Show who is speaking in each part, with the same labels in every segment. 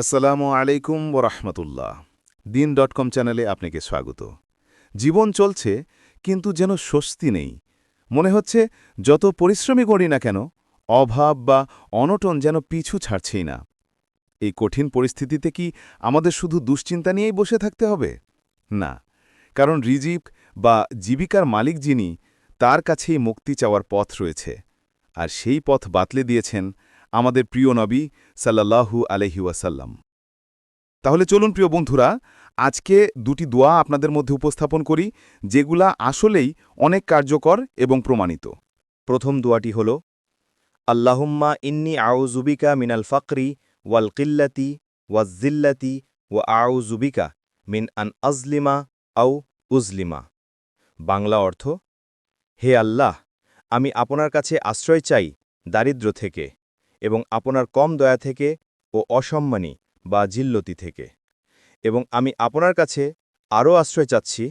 Speaker 1: আসসালামু আলাইকুম ওরহমতুল্লাহ। দিন ডট কম চ্যানেলে আপনাকে স্বাগত। জীবন চলছে, কিন্তু যেন স্বস্তি নেই। মনে হচ্ছে, যত পরিশ্রমী করি না কেন, অভাব বা অনটন যেন পিছু ছাড়ছেই না। এই কঠিন পরিস্থিতিতে কি আমাদের শুধু দুশ্চিন্তা নিয়েই বসে থাকতে হবে? না, কারণ রিজিক বা জীবিকার মালিক যিনি, তার কাছেই মুক্তি চাওয়ার পথ রয়েছে। আর সেই পথ বাতলে দিয়েছেন আমাদের প্রিয় নবী সাল্লাহু আলহি ওয়াসাল্লাম। তাহলে চলুন প্রিয় বন্ধুরা, আজকে দুটি দোয়া আপনাদের মধ্যে উপস্থাপন করি, যেগুলা আসলেই অনেক কার্যকর এবং প্রমাণিত।
Speaker 2: প্রথম দোয়াটি হল, আল্লাহুম্মা ইন্নি আউজুবিকা মিনাল ফাকরি ওয়াল কিল্লাতি ওয়াজিল্লাতি ওয়া আউজুবিকা মিন আন আজলিমা আউ উজলিমা বাংলা অর্থ, হে আল্লাহ, আমি আপনার কাছে আশ্রয় চাই দারিদ্র্য থেকে। এবং আপনার কম দয়া থেকে ও অসম্মানী বা জিল্লতি থেকে। এবং আমি আপনার কাছে আরও আশ্রয় চাচ্ছি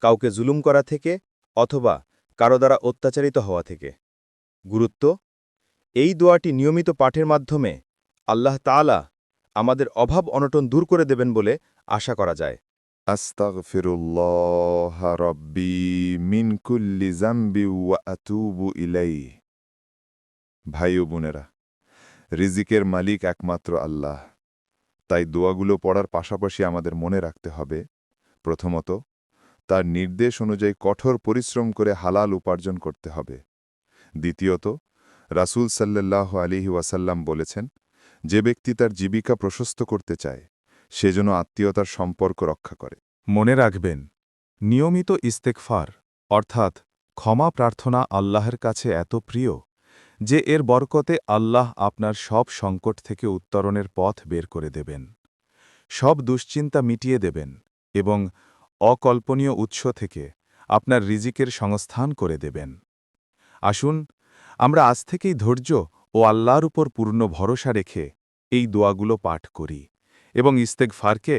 Speaker 2: কাউকে জুলুম করা থেকে অথবা কারও দ্বারা অত্যাচারিত হওয়া থেকে। গুরুত্ব, এই দোয়াটি নিয়মিত পাঠের মাধ্যমে আল্লাহ তাআলা আমাদের অভাব অনটন দূর করে দেবেন বলে আশা করা যায়।
Speaker 3: ভাই ও বোনেরা রিজিকের মালিক একমাত্র আল্লাহ। তাই দোয়াগুলো পড়ার পাশাপাশি আমাদের মনে রাখতে হবে, প্রথমত, তার নির্দেশ অনুযায়ী কঠোর পরিশ্রম করে হালাল উপার্জন করতে হবে। দ্বিতীয়ত, রাসূল সাল্লাল্লাহ আলিহি ওয়াসাল্লাম বলেছেন, যে ব্যক্তি তার জীবিকা প্রশস্ত করতে চায়, সে যেন আত্মীয়তার সম্পর্ক রক্ষা করে।
Speaker 4: মনে রাখবেন, নিয়মিত ইস্তেকফার অর্থাৎ ক্ষমা প্রার্থনা আল্লাহর কাছে এত প্রিয়। যে এর বরকতে আল্লাহ আপনার সব সংকট থেকে উত্তরণের পথ বের করে দেবেন। সব দুশ্চিন্তা মিটিয়ে দেবেন এবং অকল্পনীয় উৎস থেকে আপনার রিজিকের সংস্থান করে দেবেন। আসুন, আমরা আজ থেকেই ধৈর্য ও আল্লাহর উপর পূর্ণ ভরসা রেখে এই দোয়াগুলো পাঠ করি এবং ইস্তেকফারকে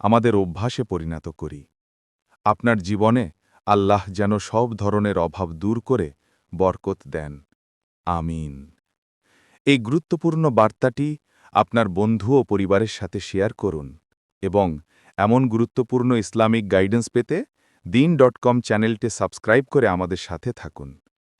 Speaker 4: আমাদের অভ্যাসে পরিণত করি। আপনার জীবনে আল্লাহ যেন সব ধরনের অভাব দূর করে বরকত দেন। আমিন। এই গুরুত্বপূর্ণ বার্তাটি আপনার বন্ধু ও পরিবারের সাথে শেয়ার করুন এবং এমন গুরুত্বপূর্ণ ইসলামিক গাইডেন্স পেতে দিন ডট কম চ্যানেলটি সাবস্ক্রাইব করে আমাদের সাথে থাকুন।